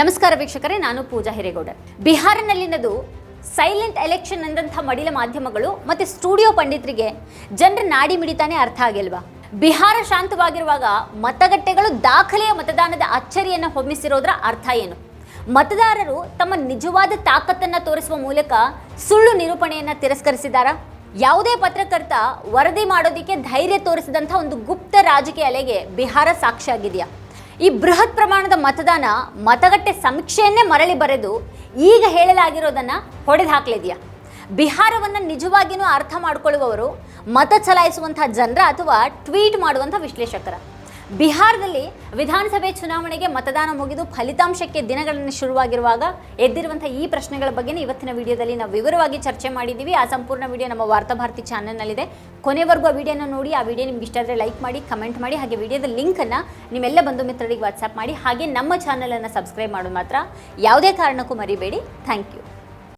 ನಮಸ್ಕಾರ ವೀಕ್ಷಕರೇ, ನಾನು ಪೂಜಾ ಹಿರೇಗೌಡ. ಬಿಹಾರನಲ್ಲಿನದು ಸೈಲೆಂಟ್ ಎಲೆಕ್ಷನ್ ಎಂದಂಥ ಮಡಿಲ ಮಾಧ್ಯಮಗಳು ಮತ್ತು ಸ್ಟುಡಿಯೋ ಪಂಡಿತರಿಗೆ ಜನರ ನಾಡಿ ಮಿಡಿತಾನೆ ಅರ್ಥ ಆಗಿಲ್ವಾ? ಬಿಹಾರ ಶಾಂತವಾಗಿರುವಾಗ ಮತಗಟ್ಟೆಗಳು ದಾಖಲೆಯ ಮತದಾನದ ಅಚ್ಚರಿಯನ್ನು ಹೊಮ್ಮಿಸಿರೋದ್ರ ಅರ್ಥ ಏನು? ಮತದಾರರು ತಮ್ಮ ನಿಜವಾದ ತಾಕತ್ತನ್ನು ತೋರಿಸುವ ಮೂಲಕ ಸುಳ್ಳು ನಿರೂಪಣೆಯನ್ನು ತಿರಸ್ಕರಿಸಿದಾರಾ ಯಾವುದೇ ಪತ್ರಕರ್ತ ವರದಿ ಮಾಡೋದಕ್ಕೆ ಧೈರ್ಯ ತೋರಿಸಿದಂಥ ಒಂದು ಗುಪ್ತ ರಾಜಕೀಯ ಅಲೆಗೆ ಬಿಹಾರ ಸಾಕ್ಷಿಯಾಗಿದೆಯಾ ಈ ಬೃಹತ್ ಪ್ರಮಾಣದ ಮತದಾನ ಮತಗಟ್ಟೆ ಸಮೀಕ್ಷೆಯನ್ನೇ ಮರಳಿ ಬರೆದು ಈಗ ಹೇಳಲಾಗಿರೋದನ್ನ ಹೊಡೆದು ಹಾಕ್ಲಿದೆಯಾ. ಬಿಹಾರವನ್ನು ನಿಜವಾಗಿಯೂ ಅರ್ಥ ಮಾಡ್ಕೊಳ್ಳುವವರು ಮತ ಚಲಾಯಿಸುವಂಥ ಜನರ ಅಥವಾ ಟ್ವೀಟ್ ಮಾಡುವಂಥ ವಿಶ್ಲೇಷಕರ. ಬಿಹಾರದಲ್ಲಿ ವಿಧಾನಸಭೆ ಚುನಾವಣೆಗೆ ಮತದಾನ ಮುಗಿದು ಫಲಿತಾಂಶಕ್ಕೆ ದಿನಗಳನ್ನು ಶುರುವಾಗಿರುವಾಗ ಎದ್ದಿರುವಂಥ ಈ ಪ್ರಶ್ನೆಗಳ ಬಗ್ಗೆ ಇವತ್ತಿನ ವಿಡಿಯೋದಲ್ಲಿ ನಾವು ವಿವರವಾಗಿ ಚರ್ಚೆ ಮಾಡಿದ್ದೀವಿ. ಆ ಸಂಪೂರ್ಣ ವಿಡಿಯೋ ನಮ್ಮ ವಾರ್ತಾಭಾರತಿ ಚಾನಲ್ನಲ್ಲಿದೆ. ಕೊನೆವರೆಗೂ ಆ ವಿಡಿಯೋನ ನೋಡಿ, ಆ ವಿಡಿಯೋ ನಿಮ್ಗೆ ಇಷ್ಟ ಆದರೆ ಲೈಕ್ ಮಾಡಿ, ಕಮೆಂಟ್ ಮಾಡಿ, ಹಾಗೆ ವಿಡಿಯೋದ ಲಿಂಕನ್ನು ನಿಮ್ಮೆಲ್ಲ ಬಂಧು ಮಿತ್ರರಿಗೆ ವಾಟ್ಸಪ್ ಮಾಡಿ, ಹಾಗೆ ನಮ್ಮ ಚಾನಲನ್ನು ಸಬ್ಸ್ಕ್ರೈಬ್ ಮಾಡೋದು ಮಾತ್ರ. ಯಾವುದೇ ಕಾರಣಕ್ಕೂ ಮರಿಬೇಡಿ. Thank you.